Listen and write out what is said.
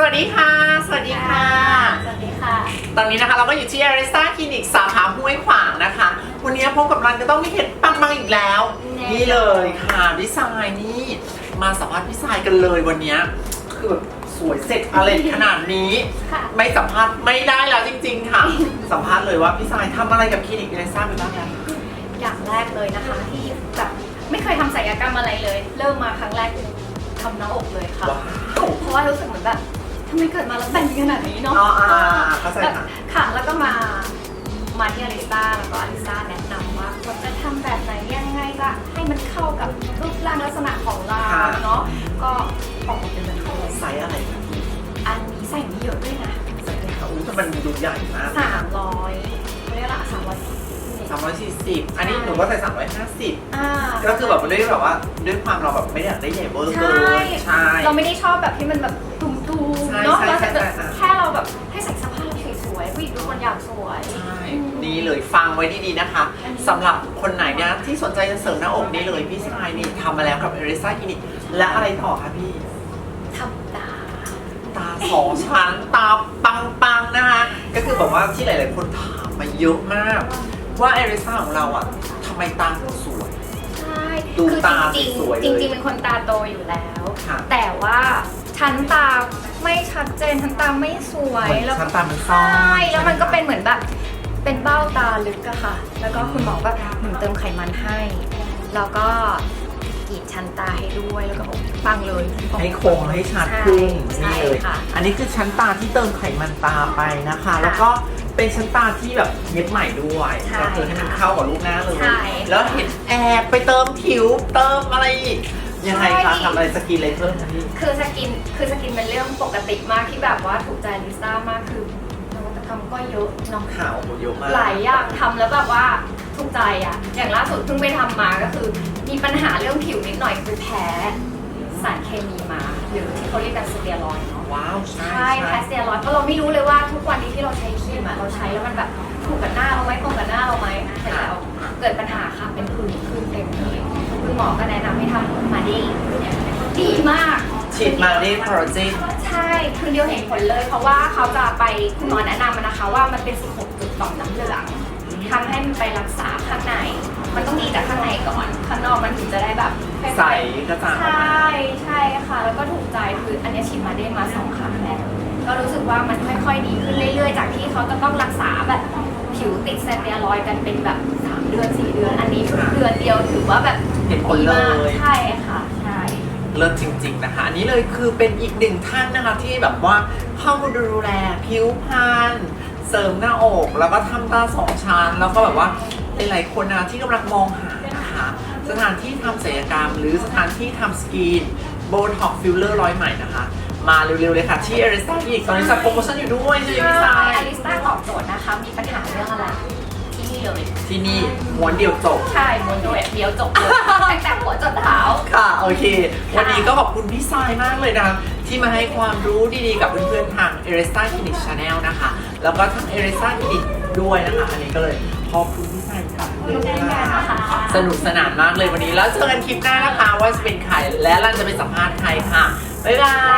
สวัสดีค่ะ สวัสดีค่ะ สวัสดีค่ะ ตอนนี้นะคะเราก็อยู่ที่ a r i s t a Clinic สาขาห้วยขวางนะคะ วันนี้พบกับรันก็ต้องมีเพชรปังปังอีกแล้ว แน่ นี่เลยค่ะพี่สายนี่มาสัมภาษณ์พี่สายกันเลยวันนี้คือแบบสวยเสร็จอะไรขนาดนี้ ค่ะ ไม่สัมภาษณ์ไม่ได้แล้วจริง ๆ ค่ะ สัมภาษณ์เลยว่าพี่สายทำอะไรกับคลินิก a r i s t a ไปบ้างคะ อย่างแรกเลยนะคะ ที่แบบไม่เคยทำศัลยกรรมอะไรเลย เริ่มมาครั้งแรกคือทำหน้าอกเลยค่ะ ว้าว เพราะว่ารู้สึกเหมือนแบบ ทำไมเกิดมาแล้วแต่งขนาดนี้เนาะอ๋ออ่าเข้าใจแล้วค่ะ ค่ะ แล้วก็มามาที่อลิซ่าแล้วก็อลิซ่าแนะนำว่าควรจะทำแบบไหนยังไงละให้มันเข้ากับรูปร่างลักษณะของเราค่ะ เนาะก็ออกมาเป็นแบบนี้ไซส์อะไรคะพี่อันนี้ใส่ไม่เยอะด้วยนะไซส์อะไรคะอุ้ยแต่มันดูใหญ่มากสามร้อยเขาเรียกละสามร้อยสามร้อยสี่สิบอันนี้หนูก็ใส่สามร้อยห้าสิบอ่า ก็คือแบบด้วยแบบว่าด้วยความเราแบบไม่ได้อยากได้ใหญ่เวอร์ใชเกิน่ใช่ เราไม่ได้ชอบแบบที่มันแบบ ตุ่มใช่ๆเนาะใช่เราใช่จะใช่ใช่ แค่เราแบบให้ใส่เสภาพสวยๆผู้หญิงทุกคนอยากสวย ใช่นี่เลยฟังไว้ดีๆนะคะสำหรับคนไหนเนี่ยที่สนใจจะเสริมหน้าอกนี่เลยพี่ชายนี่ทำมาแล้วกับเอริซ่าคลินิกและอะไรต่อคะพี่ ทำตา ตาสองชั้นตาปังๆนะคะก็คือแบบว่าที่หลายๆคนถามมาเยอะมาก ว่าเอริซ่าของเราอะทำไมตาถึงสวย ใช่ดูคือตาจริงสวยๆๆเลยจริง ๆ เป็นคนตาโตอยู่แล้ว ค่ะแต่ว่า ชั้นตาไม่ชัดเจนชั้นตาไม่สวยเหมือนแล้วชั้นตามันซ่อใช่นแล้วมันก็เป็นใช่ไหเหมือนแบบ เป็นเบ้าตาลึกอะค่ะ แล้วก็คุณหมอก็หนุนเติมไขมันให้ แล้วก็กรีดชั้นตาให้ด้วยแล้วก็บอกปังเลยให้โครงให้ชัดขึ้นใช่นี่เลยค่ะ อันนี้คือชั้นตาที่เติมไขมันตาไปนะคะค่ะแล้วก็เป็นชั้นตาที่แบบเย็บใหม่ด้วยใช่ก็คือให้มันเข้ากับรูปหน้าเลย ใช่ แล้วเห็นแอบไปเติมผิวเติมอะไรอีก ยังไงใช่คะทำอะไรสกินเลยเพิ่มคะพี่ คือสกินคือสกินเป็นเรื่องปกติมากที่แบบว่าถูกใจลิซ่ามากคือนวัตกรรมก็เยอะเนาะข่าวเยอะมากหลายอย่างทำแล้วแบบว่าถูกใจอะอย่างล่าสุดเพิ่งไปทำมาก็คือ มีปัญหาเรื่องผิวนิดหน่อยคือแพ้สารเคมีมา หรือที่เขาเรียกกันสเตียรอยด์เนาะว้าวใช่ใช่แพ้สเตียรอยด์เพราะเราไม่รู้เลยว่าทุกวันนี้ที่เราใช้ครีมอะเราใช้แล้วมันแบบถูกกับหน้าเราไหมตรงกับหน้าเราไหมเสร็จแล้วเกิดปัญหาค่ะเป็นผื่นขึ้นเต็มเลยคุณหมอก็แนะนำให้ทำมา ดีดีมาก ฉีดมาได้คอลลาเจนใช่ คือเดียวเห็นผลเลย เพราะว่าเขาจะไปคุณหมอแนะนำมานะคะ ว่ามันเป็น 16 จุดต่อมน้ำเหลืองทำให้มันไปรักษาข้างใน มันต้องดีจากข้างในก่อน ข้างนอกมันถึงจะได้แบบค่อยๆใสกระจ่างอใชอกมา่ ใช่ค่ะ แล้วก็ถูกใจคืออันนี้ฉีดมาได้มาสองครั้งแล้ว ก็รู้สึกว่ามันค่อยๆดีขึ้นเรื่อยๆ จากที่เขาจะต้องรักษาแบบผิวติดสเตียรอยด์กันเป็นแบบ3เดือน4เดือน อันนี้เดือนเดียวถือว่าแบบเห็นผลดีเลมากยใช่ค่ะใช่ เลิศจริง ๆ นะคะ อันนี้เลยคือเป็นอีกหนึ่งท่านนะคะที่แบบว่าเข้ามาดูแลผิวพรรณเสริมหน้าอก แล้วก็ทำตาสองชั้นแล้วก็แบบว่าหลายๆคนนะที่กำลังมองหานะคะสถานที่ทำศัลยกรรม หรือสถานที่ทำสกินโบท็อกฟิลเลอร์ร้อยใหม่นะคะ มาเร็วๆเลยค่ะ ที่เอริสตาอีกตอนนี้จัดโปรโมชั่นอยู่ด้วยใช่ไหมพี่ใช่สายอลิสตาตอบโจทย์นะคะ มีปัญหาเรื่องอะไรที่ นี่เลย ที่นี่ม้วนเดียวจบ ใช่มวนโดยเดียวจบเลยตั้งแต่หัวจนเท้า ค่ะ โอเค วันนี้ก็ขอบคุณพี่ทรายมากเลยนะที่มาให้ความรู้ดีๆกับเพื่อนๆทาง e r e s t a Clinic Channel นะคะ แล้วก็ทาง e r e s t a Clinic ด้วยนะคะ อันนี้ก็เลยขอบคุณพี่ทรายค่ะขอบคุณเช่นกันนะคะสนุกสนานมากเลยวันนี้แล้วเจอกันคลิปหน้านะคะว่าจะเป็นใครและเราจะไปสัมภาษณ์ใครค่ะ บ๊ายบาย